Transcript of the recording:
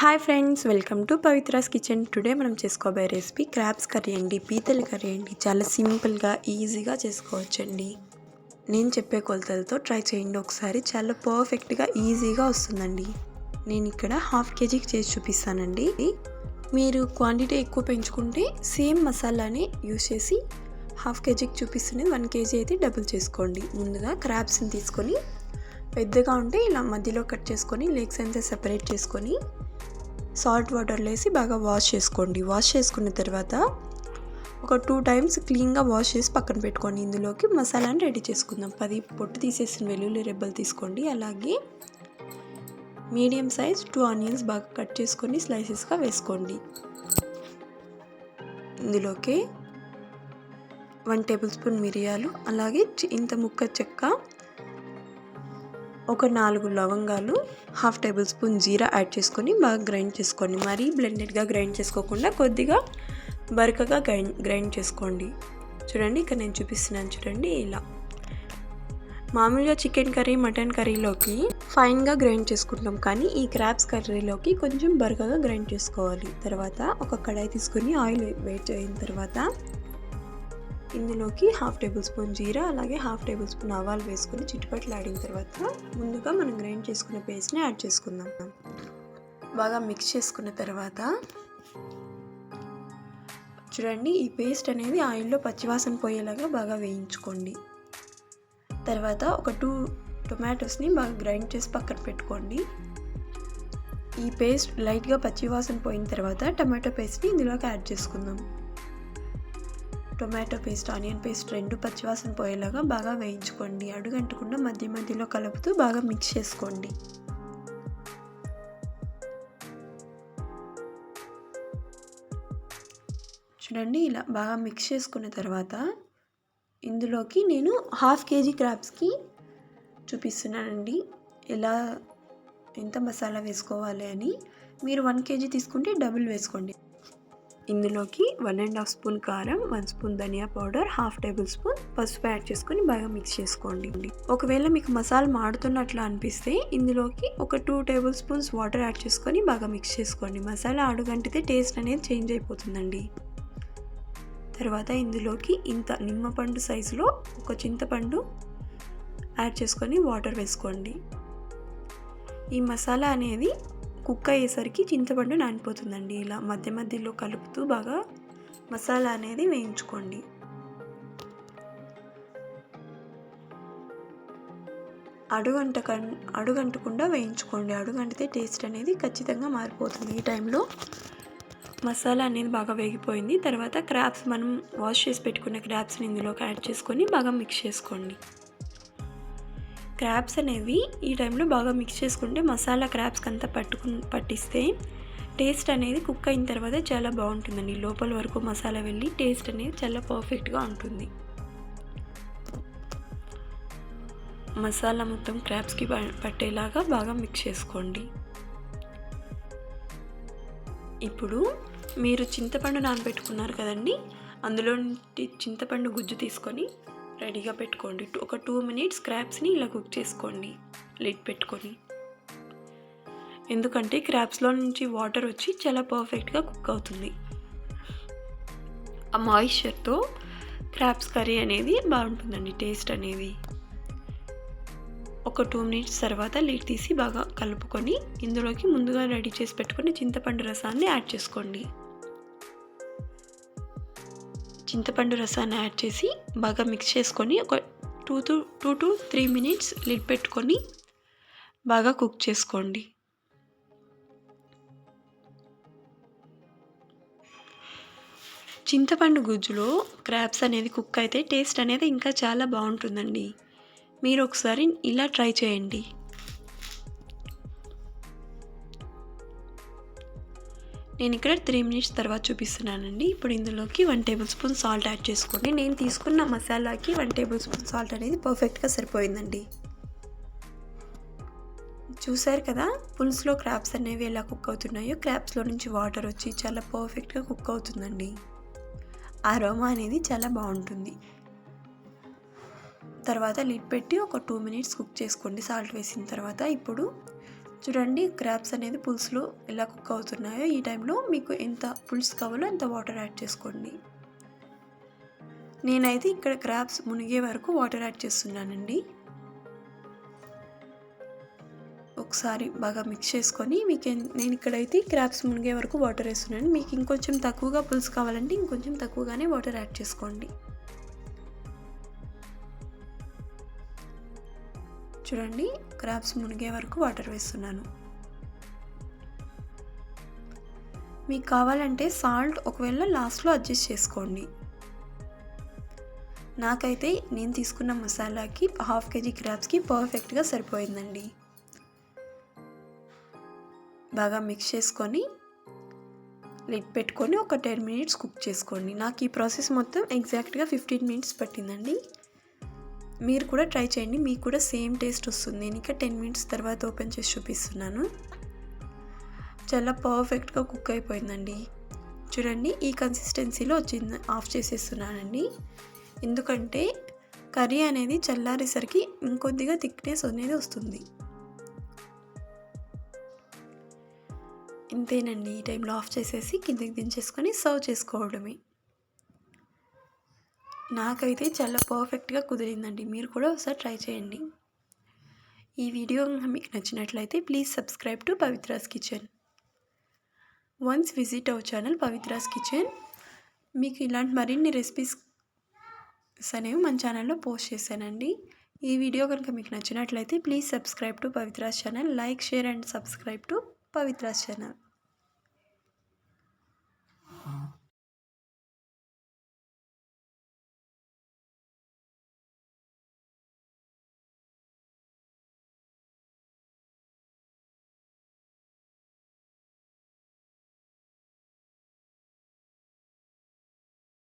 Hi friends welcome to Pavithra's kitchen today మనం చేసుకోబోయే recipe crabs curry అండి పీతల కర్రీ అండి. చాలా సింపుల్గా ఈజీగా చేసుకోవచ్చండి. నేను చెప్పే కొలతలతో ట్రై చేయండి ఒకసారి. చాలా పర్ఫెక్ట్గా ఈజీగా వస్తుందండి. నేను ఇక్కడ హాఫ్ కేజీకి చేసి చూపిస్తానండి. మీరు క్వాంటిటీ ఎక్కువ పెంచుకుంటే సేమ్ మసాలాని యూస్ చేసి హాఫ్ కేజీకి చూపిస్తున్నది. వన్ కేజీ అయితే డబుల్ చేసుకోండి. ముందుగా క్రాబ్స్ని తీసుకొని పెద్దగా ఉంటే ఇలా మధ్యలో కట్ చేసుకొని లెగ్స్ అంతా సెపరేట్ చేసుకొని సాల్ట్ వాటర్లో వేసి బాగా వాష్ చేసుకోండి. వాష్ చేసుకున్న తర్వాత ఒక టూ టైమ్స్ క్లీన్గా వాష్ చేసి పక్కన పెట్టుకోండి. ఇందులోకి మసాలాని రెడీ చేసుకుందాం. పది పొట్టు తీసేసిన వెల్లుల్లి రెబ్బలు తీసుకోండి. అలాగే మీడియం సైజ్ టూ ఆనియన్స్ బాగా కట్ చేసుకొని స్లైసెస్గా వేసుకోండి. ఇందులోకి వన్ టేబుల్ స్పూన్ మిరియాలు అలాగే ఇంత ముక్క చెక్క ఒక నాలుగు లవంగాలు హాఫ్ టేబుల్ స్పూన్ జీరా యాడ్ చేసుకొని బాగా గ్రైండ్ చేసుకోండి. మరీ బ్లెండెడ్గా గ్రైండ్ చేసుకోకుండా కొద్దిగా బరకగా గ్రైండ్ గ్రైండ్ చేసుకోండి. చూడండి ఇక్కడ నేను చూపిస్తున్నాను చూడండి ఇలా. మామూలుగా చికెన్ కర్రీ మటన్ కర్రీలోకి ఫైన్గా గ్రైండ్ చేసుకుంటాం. కానీ ఈ క్రాబ్స్ కర్రీలోకి కొంచెం బరకగా గ్రైండ్ చేసుకోవాలి. తర్వాత ఒక కడాయి తీసుకొని ఆయిల్ వెయిట్ అయిన తర్వాత ఇందులోకి హాఫ్ టేబుల్ స్పూన్ జీరా అలాగే హాఫ్ టేబుల్ స్పూన్ ఆవాలు వేసుకుని చిట్టుపట్లు ఆడిన తర్వాత ముందుగా మనం గ్రైండ్ చేసుకున్న పేస్ట్ని యాడ్ చేసుకుందాం. బాగా మిక్స్ చేసుకున్న తర్వాత చూడండి ఈ పేస్ట్ అనేది ఆయిల్లో పచ్చివాసన పోయేలాగా బాగా వేయించుకోండి. తర్వాత ఒక టూ టొమాటోస్ని బాగా గ్రైండ్ చేసి పక్కన పెట్టుకోండి. ఈ పేస్ట్ లైట్గా పచ్చివాసన పోయిన తర్వాత టమాటో పేస్ట్ని ఇందులోకి యాడ్ చేసుకుందాం. టొమాటో పేస్ట్ ఆనియన్ పేస్ట్ రెండు పచ్చివాసన పోయేలాగా బాగా వేయించుకోండి. అడుగంటకుండా మధ్య మధ్యలో కలుపుతూ బాగా మిక్స్ చేసుకోండి. చూడండి ఇలా బాగా మిక్స్ చేసుకున్న తర్వాత ఇందులోకి నేను హాఫ్ కేజీ క్రాబ్స్కి చూపిస్తున్నానండి. ఎలా ఎంత మసాలా వేసుకోవాలి అని. మీరు వన్ కేజీ తీసుకుంటే డబుల్ వేసుకోండి. ఇందులోకి వన్ అండ్ హాఫ్ స్పూన్ కారం వన్ స్పూన్ ధనియా పౌడర్ హాఫ్ టేబుల్ స్పూన్ పసుపు యాడ్ చేసుకొని బాగా మిక్స్ చేసుకోండి. ఒకవేళ మీకు మసాలా మాడుతున్నట్లు అనిపిస్తే ఇందులోకి ఒక two tablespoons water add చేసుకొని బాగా మిక్స్ చేసుకోండి. మసాలా అడుగంటితే టేస్ట్ అనేది చేంజ్ అయిపోతుందండి. తర్వాత ఇందులోకి ఇంత నిమ్మపండు సైజులో ఒక చింతపండు యాడ్ చేసుకొని వాటర్ వేసుకోండి. ఈ మసాలా అనేది కుక్ అయ్యేసరికి చింతపండు నానిపోతుందండి. ఇలా మధ్య మధ్యలో కలుపుతూ బాగా మసాలా అనేది వేయించుకోండి. అడుగంట అడుగంటకుండా వేయించుకోండి. అడుగంటితే టేస్ట్ అనేది ఖచ్చితంగా మారిపోతుంది. ఈ టైంలో మసాలా అనేది బాగా వేగిపోయింది. తర్వాత క్రాప్స్ మనం వాష్ చేసి పెట్టుకున్న క్రాప్స్ని ఇందులోకి యాడ్ చేసుకొని బాగా మిక్స్ చేసుకోండి. క్రాప్స్ అనేవి ఈ టైంలో బాగా మిక్స్ చేసుకుంటే మసాలా క్రాప్స్కి అంతా పట్టుకు పట్టిస్తే టేస్ట్ అనేది కుక్ అయిన తర్వాత చాలా బాగుంటుందండి. లోపల వరకు మసాలా వెళ్ళి టేస్ట్ అనేది చాలా పర్ఫెక్ట్గా ఉంటుంది. మసాలా మొత్తం క్రాప్స్కి పట్టేలాగా బాగా మిక్స్ చేసుకోండి. ఇప్పుడు మీరు చింతపండు నానబెట్టుకున్నారు కదండి? అందులో చింతపండు గుజ్జు తీసుకొని రెడీగా పెట్టుకోండి. ఒక టూ మినిట్స్ క్రాప్స్ని ఇలా కుక్ చేసుకోండి. లిడ్ పెట్టుకొని. ఎందుకంటే క్రాప్స్లో నుంచి వాటర్ వచ్చి చాలా పర్ఫెక్ట్గా కుక్ అవుతుంది. ఆ మాయిశ్చర్తో క్రాప్స్ కర్రీ అనేది బాగుంటుందండి టేస్ట్ అనేది. ఒక టూ మినిట్స్ తర్వాత లీడ్ తీసి బాగా కలుపుకొని ఇందులోకి ముందుగా రెడీ చేసి పెట్టుకొని చింతపండు రసాన్ని యాడ్ చేసుకోండి. చింతపండు రసాన్ని యాడ్ చేసి బాగా మిక్స్ చేసుకొని ఒక two to two to three minutes lid పెట్టుకొని బాగా కుక్ చేసుకోండి. చింతపండు గుజ్జులో క్రాబ్స్ అనేది కుక్ అయితే టేస్ట్ అనేది ఇంకా చాలా బాగుంటుందండి. మీరు ఒకసారి ఇలా ట్రై చేయండి. నేను ఇక్కడ త్రీ మినిట్స్ తర్వాత చూపిస్తున్నానండి. ఇప్పుడు ఇందులోకి one table spoon salt add చేసుకోండి. నేను తీసుకున్న మసాలాకి వన్ టేబుల్ స్పూన్ సాల్ట్ అనేది పర్ఫెక్ట్గా సరిపోయిందండి. చూసారు కదా పులుసులో క్రాప్స్ అనేవి ఎలా కుక్ అవుతున్నాయో క్రాప్స్లో నుంచి వాటర్ వచ్చి చాలా పర్ఫెక్ట్గా కుక్ అవుతుందండి. ఆ రోమా అనేది చాలా బాగుంటుంది. తర్వాత లిడ్ పెట్టి ఒక టూ మినిట్స్ కుక్ చేసుకోండి. సాల్ట్ వేసిన తర్వాత ఇప్పుడు చూడండి క్రాబ్స్ అనేది పులుసులో ఎలా కుక్ అవుతున్నాయో. ఈ టైంలో మీకు ఎంత పులుసు కావాలో అంత వాటర్ యాడ్ చేసుకోండి. నేనైతే ఇక్కడ క్రాబ్స్ మునిగే వరకు వాటర్ యాడ్ చేస్తున్నానండి. ఒకసారి బాగా మిక్స్ చేసుకొని మీకు నేను ఇక్కడైతే క్రాబ్స్ మునిగే వరకు వాటర్ వేస్తున్నాను. మీకు ఇంకొంచెం తక్కువగా పులుసు కావాలంటే ఇంకొంచెం తక్కువగానే వాటర్ యాడ్ చేసుకోండి. చూడండి క్రాబ్స్ మునిగే వరకు వాటర్ వేస్తున్నాను. మీకు కావాలంటే సాల్ట్ ఒకవేళ లాస్ట్లో అడ్జస్ట్ చేసుకోండి. నాకైతే నేను తీసుకున్న మసాలాకి హాఫ్ కేజీ క్రాబ్స్కి పర్ఫెక్ట్గా సరిపోయిందండి. బాగా మిక్స్ చేసుకొని లిడ్ పెట్టుకొని ఒక టెన్ మినిట్స్ కుక్ చేసుకోండి. నాకు ఈ ప్రాసెస్ మొత్తం ఎగ్జాక్ట్గా ఫిఫ్టీన్ మినిట్స్ పట్టిందండి. మీరు కూడా ట్రై చేయండి. మీకు కూడా సేమ్ టేస్ట్ వస్తుంది. నేను ఇంకా టెన్ మినిట్స్ తర్వాత ఓపెన్ చేసి చూపిస్తున్నాను. చాలా పర్ఫెక్ట్గా కుక్ అయిపోయిందండి. చూడండి ఈ కన్సిస్టెన్సీలో వచ్చింది. ఆఫ్ చేసేస్తున్నానండి. ఎందుకంటే కర్రీ అనేది చల్లారేసరికి ఇంకొద్దిగా థిక్నెస్ అనేది వస్తుంది. ఇంతేనండి. ఈ టైంలో ఆఫ్ చేసేసి కిందకి దించేసుకొని సర్వ్ చేసుకోవడమే. నాకైతే చాలా పర్ఫెక్ట్గా కుదిరిందండి. మీరు కూడా ఒకసారి ట్రై చేయండి. ఈ వీడియో మీకు నచ్చినట్లయితే please subscribe to Pavithra's kitchen. Once visit our channel Pavithra's kitchen మీకు ఇలాంటి మరిన్ని రెసిపీస్ అనేవి మన ఛానల్లో పోస్ట్ చేశానండి. ఈ వీడియో కనుక మీకు నచ్చినట్లయితే please subscribe to Pavithra's channel like share and subscribe to Pavithra's channel.